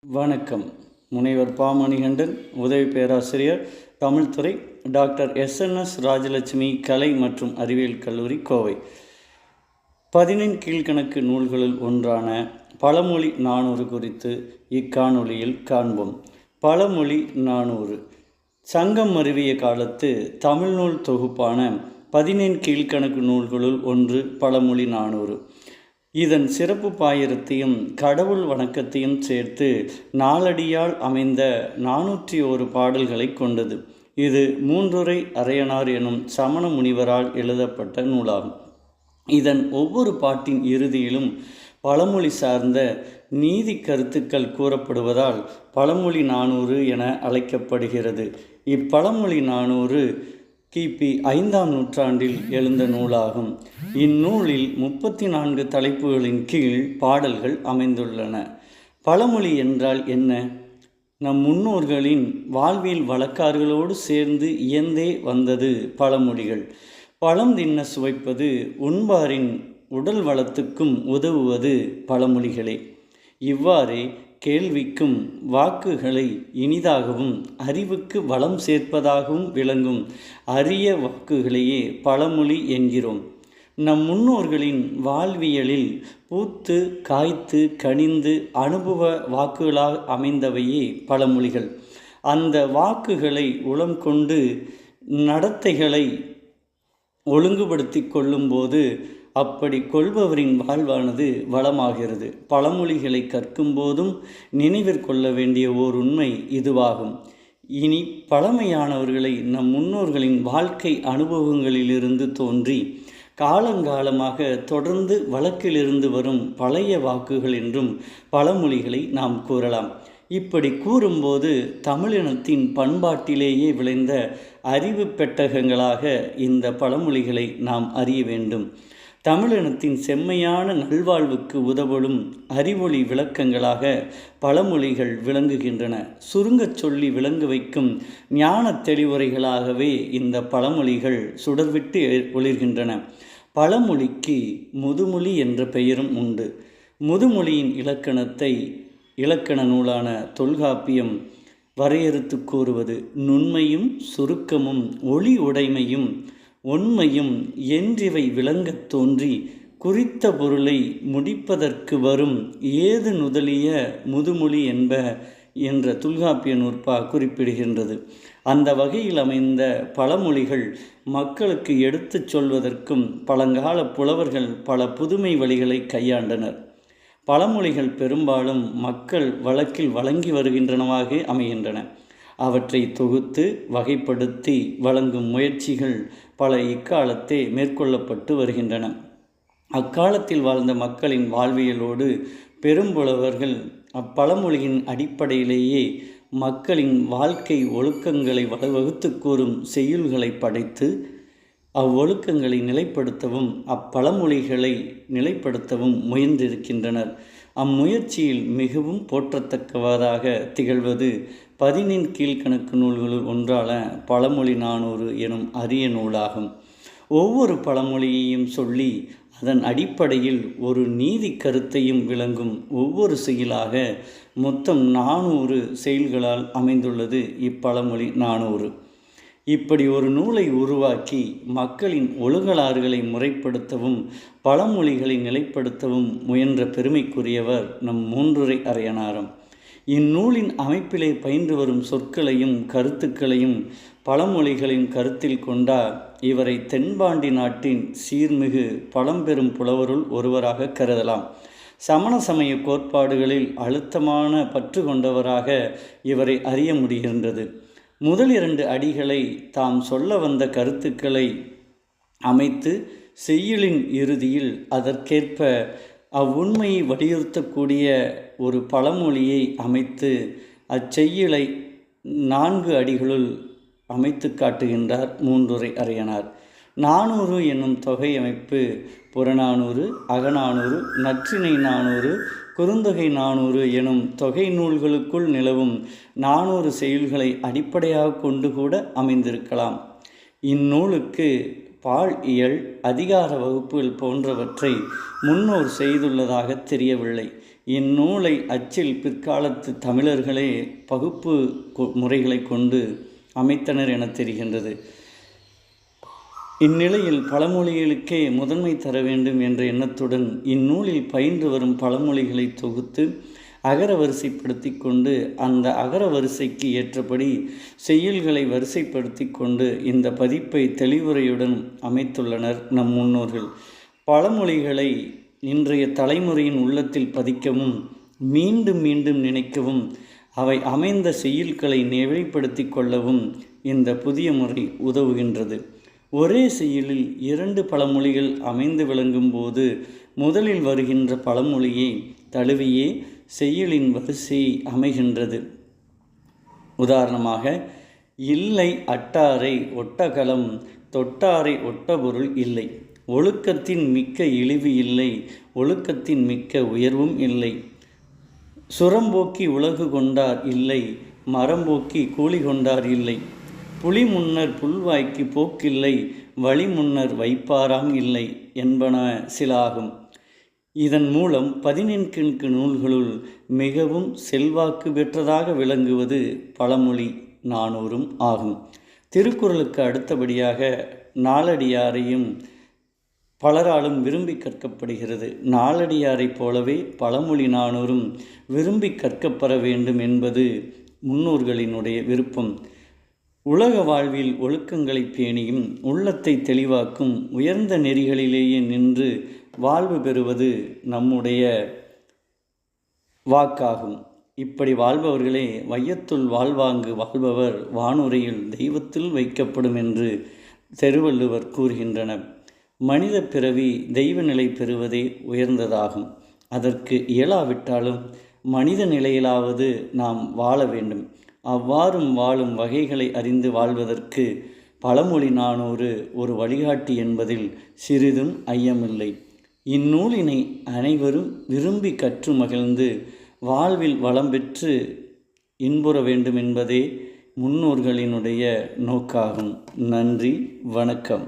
வணக்கம். முனைவர் பாமணிகண்டன் உதவி பேராசிரியர் தமிழ்துறை டாக்டர் எஸ்என்எஸ் ராஜலட்சுமி கலை மற்றும் அறிவியல் கல்லூரி கோவை. பதினெண் கீழ்கணக்கு நூல்களுள் ஒன்றான பழமொழி நானூறு குறித்து இக்காணொலியில் காண்போம். பழமொழி நானூறு. சங்கம் அருவிய காலத்து தமிழ்நூல் தொகுப்பான பதினெண் கீழ்கணக்கு நூல்களுள் ஒன்று பழமொழி நானூறு. இதன் சிறப்பு பாயிரத்தையும் கடவுள் வணக்கத்தையும் சேர்த்து நாலடியால் அமைந்த நானூற்றி ஒரு பாடல்களை கொண்டது. இது மூன்றுரை அரையனார் எனும் சமண முனிவரால் எழுதப்பட்ட நூலாகும். இதன் ஒவ்வொரு பாட்டின் இறுதியிலும் பழமொழி சார்ந்த நீதி கருத்துக்கள் கூறப்படுவதால் பழமொழி நானூறு என அழைக்கப்படுகிறது. இப்பழமொழி நானூறு கிபி ஐந்தாம் நூற்றாண்டில் எழுந்த நூலாகும். இந்நூலில் முப்பத்தி நான்கு தலைப்புகளின் கீழ் பாடல்கள் அமைந்துள்ளன. பழமொழி என்றால் என்ன? நம் முன்னோர்களின் வாழ்வியல் வழக்கார்களோடு சேர்ந்து இயந்தே வந்தது பழமொழிகள். பழம் தின்ன சுவைப்பது உண்பாரின் உடல் வளத்துக்கும் உதவுவது பழமொழிகளே. இவ்வாறே கேள்விக்கும் வாக்குகளை இனிதாகவும் அறிவுக்கு வளம் சேர்ப்பதாகவும் விளங்கும் அரிய வாக்குகளையே பழமொழி என்கிறோம். நம் முன்னோர்களின் வாழ்வியலில் பூத்து காய்த்து கனிந்து அனுபவ வாக்குகளாக அமைந்தவையே பழமொழிகள். அந்த வாக்குகளை உளம் கொண்டு நடத்தைகளை ஒழுங்குபடுத்தி கொள்ளும்போது அப்படி கொள்பவரின் வாழ்வானது வளமாகிறது. பழமொழிகளை கற்கும் போதும் நினைவிற்கொள்ள வேண்டிய ஓர் உண்மை இதுவாகும். இனி பழமையானவர்களை நம் முன்னோர்களின் வாழ்க்கை அனுபவங்களிலிருந்து தோன்றி காலங்காலமாக தொடர்ந்து வழக்கிலிருந்து வரும் பழைய வாக்குகள் என்றும் பழமொழிகளை நாம் கூறலாம். இப்படி கூறும்போது தமிழினத்தின் பண்பாட்டிலேயே விளைந்த அறிவு பெட்டகங்களாக இந்த பழமொழிகளை நாம் அறிய வேண்டும். தமிழினத்தின் செம்மையான நல்வாழ்வுக்கு உதவலும் அறிவொளி விளக்கங்களாக பழமொழிகள் விளங்குகின்றன. சுருங்கச் சொல்லி விளங்க வைக்கும் ஞான தெளிவுரைகளாகவே இந்த பழமொழிகள் சுடர்விட்டு ஒளிர்கின்றன. பழமொழிக்கு முதுமொழி என்ற பெயரும் உண்டு. முதுமொழியின் இலக்கணத்தை இலக்கண நூலான தொல்காப்பியம் வரையறுத்து கூறுவது நுண்மையும் சுருக்கமும் ஒளி உடைமையும் உண்மையும் என்றிவை விளங்கத் தோன்றி குறித்த பொருளை முடிப்பதற்கு வரும் ஏது நுதலிய முதுமொழி என்ப என்ற தொல்காப்பிய நூற்பா குறிப்பிடுகின்றது. அந்த வகையில் அமைந்த பழமொழிகள் மக்களுக்கு எடுத்துச் சொல்வதற்கும் பழங்கால புலவர்கள் பல புதுமை வழிகளை கையாண்டனர். பழமொழிகள் பெரும்பாலும் மக்கள் வழக்கில் வழங்கி வருகின்றனவாக அமைகின்றன. அவற்றை தொகுத்து வகைப்படுத்தி வழங்கும் முயற்சிகள் பல இக்காலத்தே மேற்கொள்ளப்பட்டு வருகின்றன. அக்காலத்தில் வாழ்ந்த மக்களின் வாழ்வியலோடு பெரும்புலவர்கள் அப்பழமொழியின் அடிப்படையிலேயே மக்களின் வாழ்க்கை ஒழுக்கங்களை வகுத்து கூறும் செய்யுள்களை படைத்து அவ்வொழுக்கங்களை நிலைப்படுத்தவும் அப்பழமொழிகளை நிலைப்படுத்தவும் முயன்றிருக்கின்றனர். அம்முயற்சியில் மிகவும் போற்றத்தக்கவதாக திகழ்வது பதினின் கீழ்கணக்கு நூல்களுள் ஒன்றான பழமொழி நானூறு எனும் அரிய நூலாகும். ஒவ்வொரு பழமொழியையும் சொல்லி அதன் அடிப்படையில் ஒரு நீதி கருத்தையும் விளங்கும் ஒவ்வொரு செயலாக மொத்தம் நானூறு செயல்களால் அமைந்துள்ளது இப்பழமொழி நானூறு. இப்படி ஒரு நூலை உருவாக்கி மக்களின் ஒழுகலாறுகளை முறைப்படுத்தவும் பழமொழிகளை நிலைப்படுத்தவும் முயன்ற பெருமைக்குரியவர் நம் மூன்றுரை அறையனாரம் இந்நூலின் அமைப்பிலே பயின்று வரும் சொற்களையும் கருத்துக்களையும் பழமொழிகளின் கருத்தில் கொண்டால் இவரை தென்பாண்டி நாட்டின் சீர்மிகு பழம்பெரும் புலவருள் ஒருவராக கருதலாம். சமண சமய கோட்பாடுகளில் அழுத்தமான பற்று கொண்டவராக இவரை அறிய முடிகின்றது. முதல் இரண்டு அடிகளை தாம் சொல்ல வந்த கருத்துக்களை அமைத்து செய்யுளின் இறுதியில் அதற்கேற்ப அவ்வுண்மையை வலியுறுத்தக்கூடிய ஒரு பழமொழியை அமைத்து அச்செய்யுளை நான்கு அடிகளுள் அமைத்து காட்டுகின்றார் மூன்றுரை அறையனார் நானூறு என்னும் தொகை அமைப்பு புறநானூறு அகநானூறு நற்றினை நானூறு குறுந்தொகை நானூறு எனும் தொகை நூல்களுக்குள் நிலவும் நானூறு செயல்களை அடிப்படையாக கொண்டு கூட அமைந்திருக்கலாம். இந்நூலுக்கு பால் இயல் அதிகார வகுப்புகள் போன்றவற்றை முன்னோர் செய்துள்ளதாக தெரியவில்லை. இந்நூலை அச்சில் பிற்காலத்து தமிழர்களே பகுப்பு கொ- முறைகளை கொண்டு அமைத்தனர் என தெரிகின்றது. இந்நிலையில் பழமொழிகளுக்கே முதன்மை தர வேண்டும் என்ற எண்ணத்துடன் இந்நூலில் பயின்று வரும் பழமொழிகளை தொகுத்து அகர வரிசைப்படுத்தி கொண்டு அந்த அகர வரிசைக்கு ஏற்றபடி செய்யுள்களை வரிசைப்படுத்தி கொண்டு இந்த பதிப்பை தெளிவுரையுடன் அமைத்துள்ளனர் நம் முன்னோர்கள். பழமொழிகளை இன்றைய தலைமுறையின் உள்ளத்தில் பதிக்கவும் மீண்டும் மீண்டும் நினைக்கவும் அவை அமைந்த செய்யுள்களை நிலைப்படுத்தி கொள்ளவும் இந்த புதிய முறை உதவுகின்றது. ஒரே செய்யுளில் இரண்டு பழமொழிகள் அமைந்து விளங்கும் போது முதலில் வருகின்ற பழமொழியை தழுவியே செய்யுளின் வரிசை அமைகின்றது. உதாரணமாக இல்லை அட்டாரை ஒட்டகலம் தொட்டாரை ஒட்ட பொருள் இல்லை. ஒழுக்கத்தின் மிக்க இழிவு இல்லை ஒழுக்கத்தின் மிக்க உயர்வும் இல்லை. சுரம்போக்கி உலகு கொண்டார் இல்லை மரம்போக்கி கூலி கொண்டார் இல்லை. புலி முன்னர் புல்வாய்க்கு போக்கில்லை வழி முன்னர் வைப்பாராம் இல்லை என்பன சிலாகும். இதன் மூலம் பதினெண்கிழக்கு நூல்களுள் மிகவும் செல்வாக்கு பெற்றதாக விளங்குவது பழமொழி நானூறும் ஆகும். திருக்குறளுக்கு அடுத்தபடியாக நாலடியாரையும் பலராலும் விரும்பி கற்கப்படுகிறது. நாலடியாரைப் போலவே பழமொழி நானூறும் விரும்பி கற்கப்பெற வேண்டும் என்பது முன்னோர்களினுடைய விருப்பம். உலக வாழ்வில் ஒழுக்கங்களை பேணியும் உள்ளத்தை தெளிவாக்கும் உயர்ந்த நெறிகளிலேயே நின்று வாழ்வு பெறுவது நம்முடைய வாக்காகும். இப்படி வாழ்பவர்களே வையத்துள் வாழ்வாங்கு வாழ்பவர் வானுரையில் தெய்வத்தில் வைக்கப்படும் என்று திருவள்ளுவர் கூறுகின்றனர். மனித பிறவி தெய்வ நிலை பெறுவதே உயர்ந்ததாகும். அதற்கு இயலாவிட்டாலும் மனித நிலையிலாவது நாம் வாழ வேண்டும். அவ்வாறும் வாழும் வகைகளை அறிந்து வாழ்வதற்கு பழமொழி நானூறு ஒரு வழிகாட்டி என்பதில் சிறிதும் ஐயமில்லை. இந்நூலினை அனைவரும் விரும்பி கற்று மகிழ்ந்து வாழ்வில் வளம் பெற்று இன்புற வேண்டும் என்பதே முன்னோர்களினுடைய நோக்காகும். நன்றி வணக்கம்.